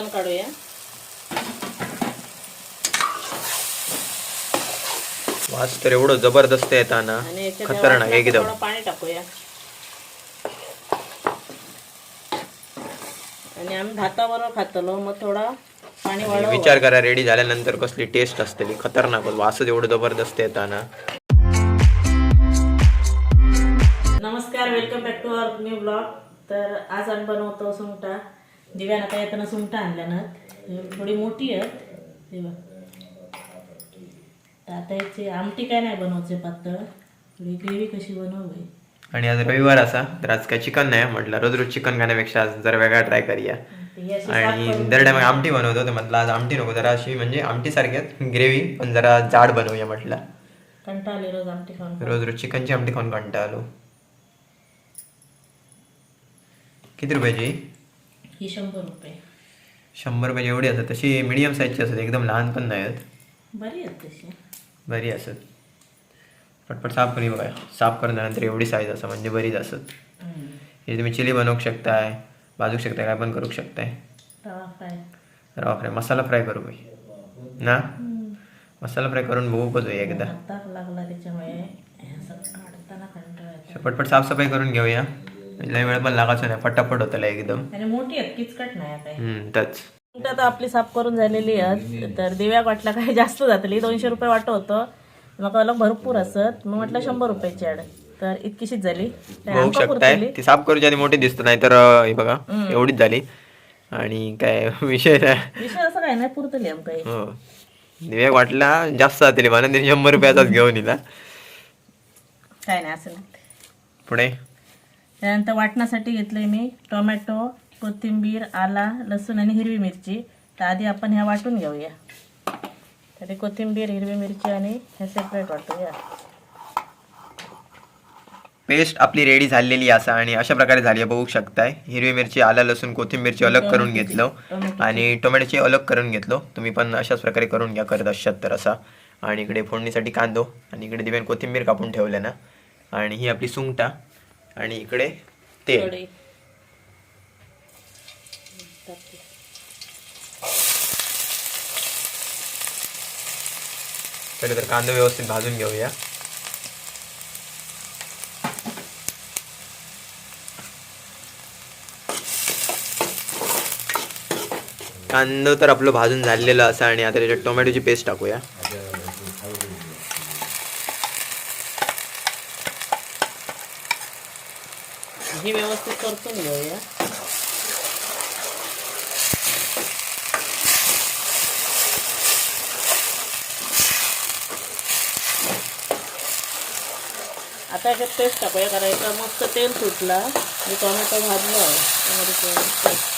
झाकण काढूया. वास तर एवढं जबरदस्त येता ना आणि खतरनाक एकदम. पाणी टाकूया. आणि आम्ही भाताबरोबर खातलो मग थोडा पाणी वाढव विचार करा रेडी झाल्यानंतर कसली टेस्ट असतली खतरनाक वासच एवढं जबरदस्त येता ना नमस्कार welcome back to our new blog तर आज आम्ही बनवतो सुंगटा. दिव्यानं आता येताना सुंगटा आणल्यानं थोडी मोठी आहेत. हे तर आता याची आमटी काय नाही बनवायचे पातळ. थोडी ग्रेव्ही कशी बनवू आणि आज रविवार असा तर आज काय चिकन नाही म्हटलं. रोज रोज चिकन खाण्यापेक्षा आज जरा वेगळा ट्राय करूया. आणि दर टाइम आमटी बनवतो तर म्हटलं आज आमटी नको जरा अशी म्हणजे आमटी सारख्यात ग्रेव्ही पण जरा जाड बनवूया म्हटलं. कंटाळा आली रोज आमटी खाऊन रोज रोज चिकनची आमटी खाऊन कंटाळा आलो किती रुपयाची? ही शंभर रुपये. शंभर रुपयाची एवढी असतात तशी मिडियम साईजची असतात एकदम लहान पण नाही आहेत. बरी आहेत तशी. बरी असत पटपट साफ करी बघा. साफ करून एवढी साईज असं म्हणजे बरीच असत. हे तुम्ही चिली बनवू शकताय भाजू शकताय काय पण करू शकताय. रवा फ्राय. मसाला फ्राय करू बाई ना? मसाला फ्राय करून बघू बघू एकदा. हे. पटपट साफसफाई करून घेऊया. लय वेळ पण लागायचं नाही पटापट होतं एकदम. आणि मोठी आहेत किचकट नाही आता हम्म तच आता आपली साफ करून झालेली आहेत तर दिव्याक वाटलं काही जास्त जातली. दोनशे रुपये वाटत होतं. मग भरपूर असत. मग म्हटलं शंभर रुपयाची ॲड तर इतकीशीच झाली. काय बघू आमका शकताय. पुरतली. ती साफ करूची आधी मोठी दिसत नाही तर हे बघा एवढीच झाली. आणि काय विषय नाही. विषय असं काय नाही पुरतली आमका ही. हो. दिव्याक वाटला जास्त जातली तिने शंभर रुपयाचाच घेऊन दिला काय नाही असं नाही. पुढे. त्यानंतर वाटण्यासाठी घेतलंय मी टोमॅटो कोथिंबीर आला लसूण आणि हिरवी मिरची. तर आधी आपण ह्या वाटून घेऊया. तरी कोथिंबीर हिरवी मिरची आणि हे सेपरेट वाटूया. पेस्ट आपली रेडी झालेली असा आणि अशा प्रकारे झाली आहे. बघू शकताय. हिरवी मिरची आला लसूण कोथिंबीरची अलग करून घेतलो. आणि टोमॅटोची अलग करून घेतलो. तुम्ही पण अशाच प्रकारे करून घ्या करत असतात तर असा. आणि इकडे फोडणीसाठी कांदो. आणि इकडे दिव्यान कोथिंबीर कापून ठेवले ना. आणि ही आपली सुंगटा. आणि इकडे तेल. पहिले तर कांदा व्यवस्थित भाजून घेऊया. कांदा तर आपलं भाजून झालेलं असं आणि आता त्याच्यात टोमॅटोची पेस्ट टाकूया. हे व्यवस्थित परतून घेऊया आता याच्यात पेस्ट टाकूया कारण याचा मस्त तेल सुटला. मी टोमॅटो भाजलं त्यामध्ये पेस्ट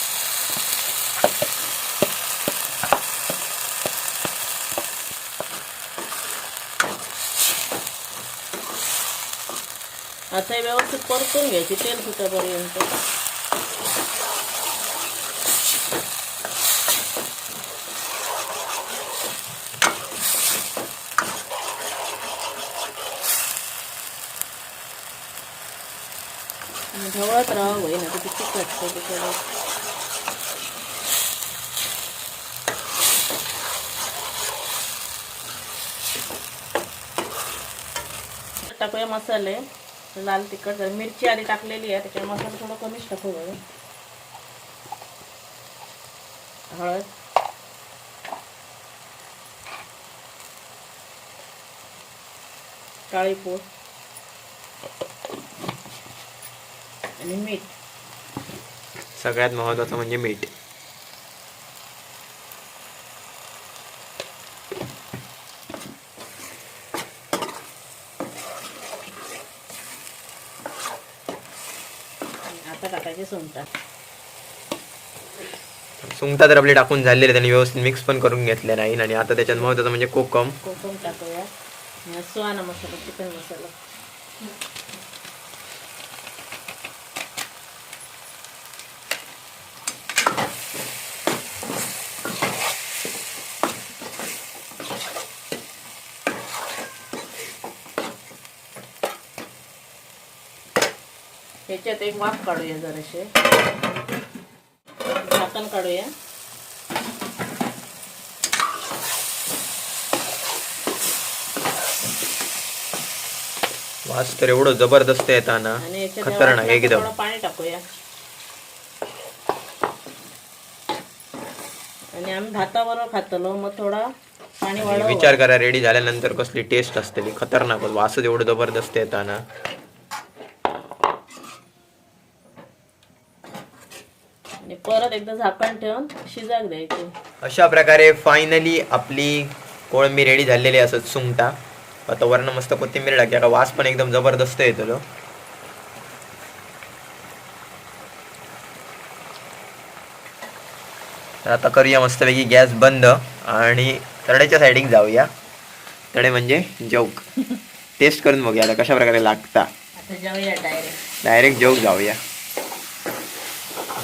आता हे व्यवस्थित परतून घ्यायची तेल सुटेपर्यंत. ढवळत राहा होई ना ते चिकट त्याच्याकडे टाकूया मसाले. लाल तिखट. मिरची आधी टाकलेली आहे त्याच्यामुळे मसाला थोडा कमीच टाकू बघा हळद. काळीपूर. आणि मीठ. सगळ्यात महत्वाचं म्हणजे मीठ आणि आता टाकायचे सुंठा सुंगटा तर आपली टाकून झालेली त्यांनी व्यवस्थित मिक्स पण करून घेतले नाही आणि आता त्याच्यात महत्वाचं म्हणजे कोकम. कोकम टाकूया. मसाला चिकन मसाला. ह्याच्यात एक वाफ काढूया जराशे. झाकण काढूया. वास तर एवढं जबरदस्त येताना आणि खतरनाक एकदम. पाणी टाकूया. आणि आम्ही भाताबरोबर खातलो मग थोडा पाणी विचार करा रेडी झाल्यानंतर कसली टेस्ट असते खतरनाक वासच एवढं जबरदस्त येताना परत एकदा झाकण ठेवून शिजाक द्यायचे. अशा प्रकारे फायनली आपली कोळंबी रेडी झालेली असत सुंगटा. आता वर्ण मस्त कोथिंबीर टाकली आता वास पण एकदम जबरदस्त येतो तर आता करूया मस्तपैकी गॅस बंद आणि तड्याच्या साईडिंग जाऊया. तडे म्हणजे जोक टेस्ट करून बघूया आता कशा प्रकारे लागता. डायरेक्ट डायरेक्ट जेवक जाऊया.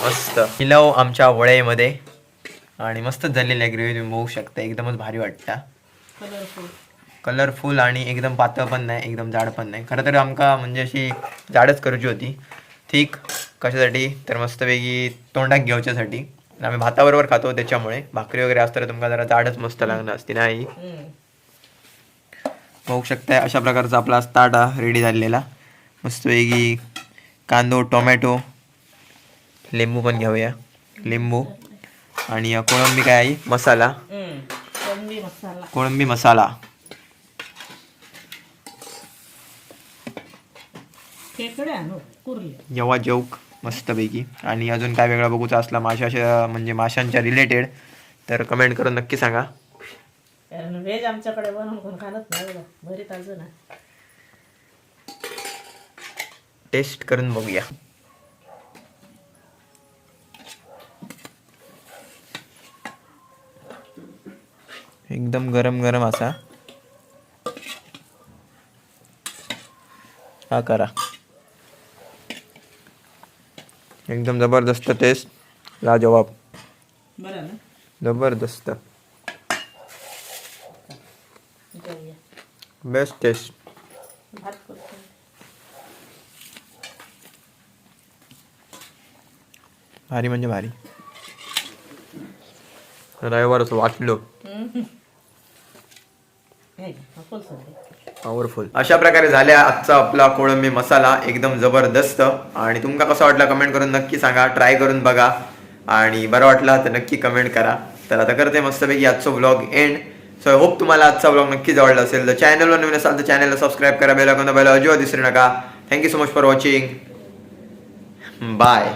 मस्त. हिलव आमच्या वळेमध्ये. आणि मस्तच झालेली आहे ग्रेव्ही तुम्ही बघू शकता. एकदमच भारी वाटता. कलरफुल कलरफुल आणि एकदम पातळ पण नाही एकदम जाड पण नाही. खरं तर आमका म्हणजे अशी जाडच करूची होती. ठीक कशासाठी? तर मस्तपैकी तोंडाक घेवच्यासाठी आम्ही भाताबरोबर खातो त्याच्यामुळे. भाकरी वगैरे असतं तुमका जरा जाडच मस्त लागणार असते नाही बघू शकताय अशा प्रकारचा आपला ताटा रेडी झालेला. मस्तपैकी कांदो टोमॅटो लिंबू पण घेऊया. लिंबू. आणि कोळंबी काय आहे मसाला. कोळंबी मसाला. कोळंबी जेव्हा जेवक मस्तपैकी. आणि अजून काय वेगळा बघूचा असला माशाच्या म्हणजे माशांच्या रिलेटेड तर कमेंट करून नक्की सांगा. व्हेज आमच्याकडे बनवून नाही अजून टेस्ट करून बघूया. एकदम गरम गरम असा. हा करा. एकदम जबरदस्त टेस्ट लाजवाब. जबरदस्त. बेस्ट टेस्ट भारी म्हणजे भारी. वाटलो. हा फुल संधी पॉवरफुल अशा प्रकारे झाल्या आजचा आपला कोळंबी मसाला. एकदम जबरदस्त. आणि तुमका कसा वाटला कमेंट करून नक्की सांगा. ट्राय करून बघा. आणि बरं वाटला तर नक्की कमेंट करा. तर आता करते मस्तपैकी आजचा ब्लॉग एंड सो होप तुम्हाला आजचा ब्लॉग नक्कीच आवडला असेल. तर चॅनलवर नवीन असाल तर चॅनलला सबस्क्राईब करा. बेल आयकॉन दाबायला अजिबात विसरू नका. Thank you so much for watching bye